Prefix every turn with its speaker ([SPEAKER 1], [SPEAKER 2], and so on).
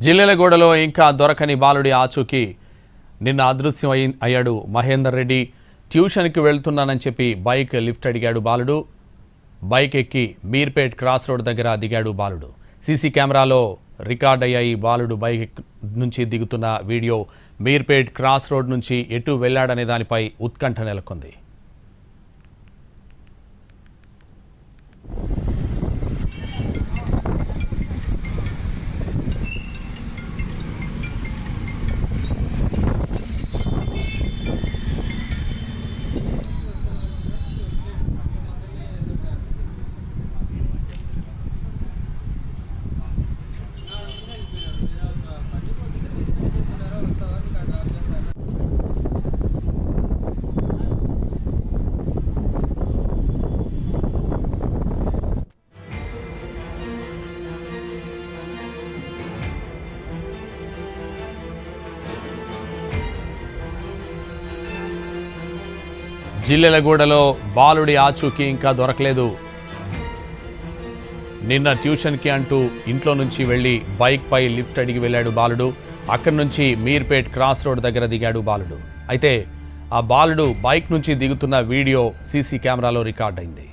[SPEAKER 1] జిల్లెలగూడలో ఇంకా దొరకని బాలుడి ఆచూకీ. నిన్న అదృశ్యం అయి అయ్యాడు మహేందర్ రెడ్డి. ట్యూషన్కి వెళ్తున్నానని చెప్పి బైక్ లిఫ్ట్ అడిగాడు బాలుడు. బైక్ ఎక్కి మీర్పేట్ క్రాస్ రోడ్ దగ్గర దిగాడు బాలుడు. సీసీ కెమెరాలో రికార్డ్ అయ్యాయి బాలుడు బైక్ ఎక్- నుంచి దిగుతున్న వీడియో. మీర్పేట్ క్రాస్ రోడ్ నుంచి ఎటు వెళ్ళాడనే దానిపై ఉత్కంఠ నెలకొంది. జిల్లెలగూడలో బాలుడి ఆచూకీ ఇంకా దొరకలేదు. నిన్న ట్యూషన్కి అంటూ ఇంట్లో నుంచి వెళ్ళి బైక్పై లిఫ్ట్ అడిగి వెళ్ళాడు బాలుడు. అక్కడి నుంచి మీర్పేట్ క్రాస్ రోడ్ దగ్గర దిగాడు బాలుడు. అయితే ఆ బాలుడు బైక్ నుంచి దిగుతున్న వీడియో సీసీ కెమెరాలో రికార్డ్ అయింది